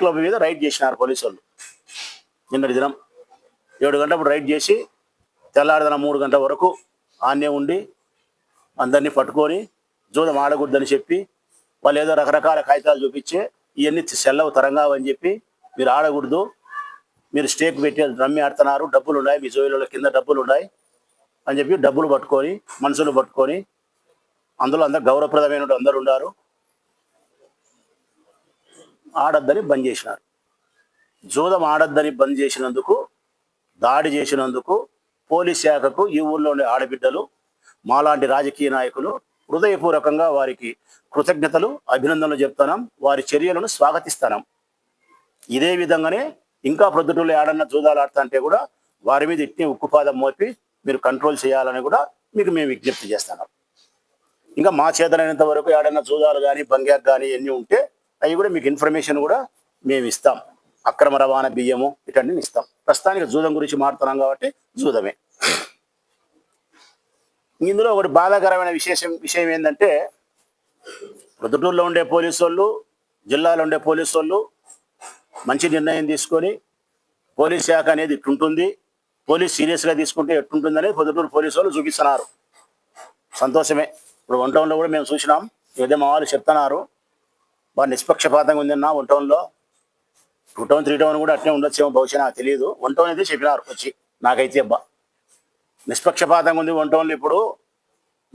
Club మీద ride చేసినారు police వాళ్ళు నిన్నటి దినం ఏడు గంటలప్పుడు రైడ్ చేసి తెల్లారిదన మూడు గంటల వరకు ఆన్నే ఉండి అందరినీ పట్టుకొని జూదం ఆడకూడదని చెప్పి వాళ్ళు ఏదో రకరకాల కాగితాలు చూపించి ఇవన్నీ సెల్లవు తరంగావు అని చెప్పి మీరు ఆడకూడదు. మీరు స్టేక్ పెట్టి రమ్మి ఆడుతున్నారు. డబ్బులు ఉన్నాయి. మీ జోయిలలో కింద డబ్బులు ఉన్నాయి అని చెప్పి డబ్బులు పట్టుకొని మనుషులు పట్టుకొని అందులో అందరు గౌరవప్రదమైన అందరు ఉన్నారు. ఆడద్దని బంద్ చేసినారు. జూదం ఆడద్దని బంద్ చేసినందుకు దాడి చేసినందుకు పోలీస్ శాఖకు ఈ ఊళ్ళోని ఆడబిడ్డలు మాలాంటి రాజకీయ నాయకులు హృదయపూర్వకంగా వారికి కృతజ్ఞతలు అభినందనలు చెప్తున్నాం. వారి చర్యలను స్వాగతిస్తున్నాం. ఇదే విధంగానే ఇంకా ప్రొద్దుటూళ్ళు ఆడన్న జూదాలు ఆడుతా అంటే కూడా వారి మీద ఇట్టి ఉక్కుపాదం మోపి మీరు కంట్రోల్ చేయాలని కూడా మీకు మేము విజ్ఞప్తి చేస్తున్నాం. ఇంకా మా చేతనైనంత వరకు ఏడన్నా జూదాలు కానీ బంగ్యాక్ కానీ ఎన్ని ఉంటే అవి కూడా మీకు ఇన్ఫర్మేషన్ కూడా మేము ఇస్తాం. అక్రమ రవాణా బియ్యము ఇటన్నీ ఇస్తాం. ప్రస్తుతానికి జూదం గురించి మాట్లాడుతున్నాం కాబట్టి జూదమే. ఇందులో ఒకటి బాధాకరమైన విశేషం విషయం ఏంటంటే ప్రొద్దుటూరులో ఉండే పోలీసు వాళ్ళు జిల్లాలో ఉండే పోలీసు వాళ్ళు మంచి నిర్ణయం తీసుకొని పోలీస్ శాఖ అనేది ఇట్టుంటుంది. పోలీస్ సీరియస్గా తీసుకుంటే ఎట్టుంటుంది అనేది పొద్దుటూరు పోలీసు వాళ్ళు చూపిస్తున్నారు. సంతోషమే. ఇప్పుడు వన్ టౌన్లో కూడా మేము చూసినాం. ఏదో మా వాళ్ళు చెప్తున్నారు. బాగా నిష్పక్షపాతంగా ఉందన్న వన్ టౌన్లో టూ టౌన్ త్రీ టౌన్ కూడా అట్లే ఉండొచ్చేమో బహుశా నాకు తెలియదు వన్ టౌన్ అయితే చెప్పినారు వచ్చి. నాకైతే అబ్బా. నిష్పక్షపాతంగా ఉంది వన్ టౌన్లో ఇప్పుడు.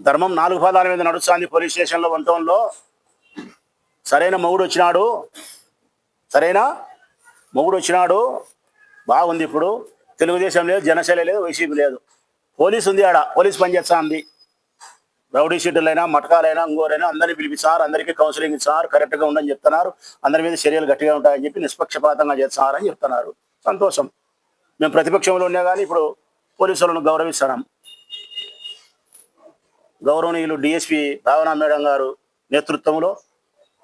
ధర్మం నాలుగు పాదాల మీద నడుస్తుంది పోలీస్ స్టేషన్లో వన్ టౌన్లో సరైన మొగుడు వచ్చినాడు. సరైన మొగుడు వచ్చినాడు. బాగుంది ఇప్పుడు. తెలుగుదేశం లేదు జనసేన లేదు వైసీపీ లేదు. పోలీస్ ఉంది ఆడ. పోలీస్ పనిచేస్తా ఉంది రౌడీ షీటర్లైనా మటకాలైనా ఇంకోరైనా అందరినీ పిలిపి సార్ అందరికీ కౌన్సిలింగ్ సార్ కరెక్ట్గా ఉండని చెప్తున్నారు. అందరి మీద చర్యలు గట్టిగా ఉంటాయని చెప్పి నిష్పక్షపాతంగా చేస్తున్నారని చెప్తున్నారు. సంతోషం. మేము ప్రతిపక్షంలో ఉన్నా కానీ ఇప్పుడు పోలీసులను గౌరవిస్తున్నాం. గౌరవనీయులు డిఎస్పి భావనా మేడం గారు నేతృత్వంలో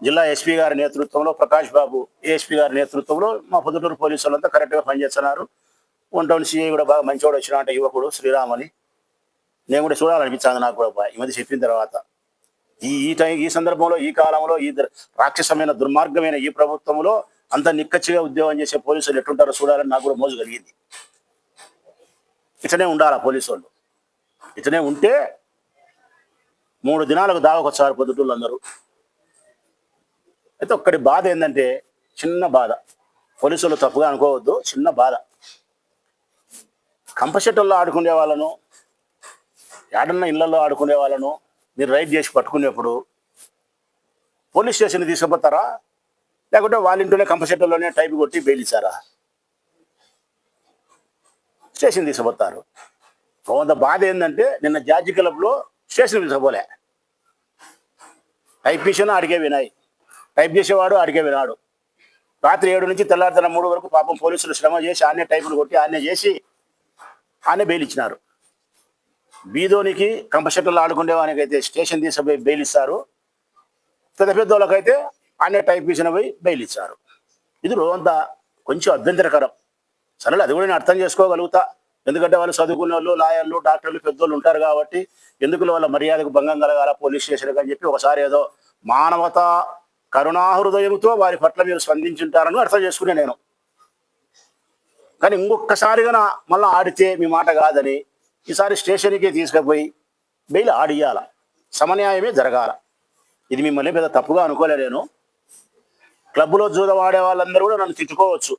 జిల్లా ఎస్పీ గారి నేతృత్వంలో ప్రకాష్ బాబు ఏఎస్పీ గారి నేతృత్వంలో మా పొద్దుటూరు పోలీసు వాళ్ళంతా కరెక్ట్గా పనిచేస్తున్నారు. వన్ టౌన్ సిఐ కూడా బాగా మంచివాడు వచ్చిన అంటే యువకుడు శ్రీరామ్ అని నేను కూడా చూడాలనిపించాను నాకు కూడా ఈ మధ్య చెప్పిన తర్వాత. ఈ ఈ టైం ఈ సందర్భంలో ఈ కాలంలో ఈ రాక్షసమైన దుర్మార్గమైన ఈ ప్రభుత్వంలో అంత నిక్కచ్చిగా ఉద్యోగం చేసే పోలీసులు ఎట్లుంటారో చూడాలని నాకు కూడా మోజు కలిగింది. ఇతనే ఉండాలి ఆ పోలీసు వాళ్ళు ఇతనే ఉంటే మూడు దినాలకు దావకొచ్చారు పొద్దుటూళ్ళు అందరూ. అయితే ఒక్కటి బాధ ఏంటంటే చిన్న బాధ. పోలీసులు తప్పుగా అనుకోవద్దు చిన్న బాధ. కంపషెట్టుల్లో ఆడుకునే వాళ్ళను ఏడన్న ఇళ్ళలో ఆడుకునే వాళ్ళను మీరు రైడ్ చేసి పట్టుకునేప్పుడు పోలీస్ స్టేషన్ తీసుకుపోతారా? లేకుంటే వాళ్ళ ఇంట్లోనే కంపషెట్టుల్లోనే టైప్ కొట్టి బెయిలిచ్చారా స్టేషన్ తీసుకుపోతారు. కొంత బాధ ఏంటంటే నిన్న జార్జి క్లబ్లో స్టేషన్ తీసుకుపోలే. టైప్ చేసిన అడిగే వినాయి. టైప్ చేసేవాడు అడిగే వినాడు. రాత్రి ఏడు నుంచి తెల్లారితన మూడు వరకు పాపం పోలీసులు శ్రమ చేసి ఆనే టైపులు కొట్టి ఆనే చేసి ఆనే బెయిల్ ఇచ్చినారు. బీదోనికి కంపషెట్టర్లు ఆడుకునే వానికి అయితే స్టేషన్ తీసుకుపోయి బెయిల్ ఇస్తారు. పెద్ద పెద్ద వాళ్ళకైతే ఆనే టైప్ మిషన్ పోయి బెయిల్ ఇచ్చారు. ఇది రోజంతా కొంచెం అభ్యంతరకరం. సరే అది కూడా నేను అర్థం చేసుకోగలుగుతా. ఎందుకంటే వాళ్ళు చదువుకున్న వాళ్ళు లాయర్లు డాక్టర్లు పెద్దోళ్ళు ఉంటారు కాబట్టి ఎందుకు వాళ్ళ మర్యాదకు భంగం కలగాల పోలీస్ స్టేషన్ అని చెప్పి ఒకసారి ఏదో మానవత కరుణాహృదయంతో వారి పట్ల మీరు స్పందించుంటారని అర్థం చేసుకునే నేను. కానీ ఇంకొకసారిగా మళ్ళీ ఆడితే మీ మాట కాదని ఈసారి స్టేషన్కి తీసుకుపోయి బెయిల్ ఆడియాల సమన్యాయమే జరగాల. ఇది మిమ్మల్ని పెద్ద తప్పుగా అనుకోలే నేను. క్లబ్లో జూదవాడే ఆడే వాళ్ళందరూ కూడా నన్ను తిట్టుకోవచ్చు.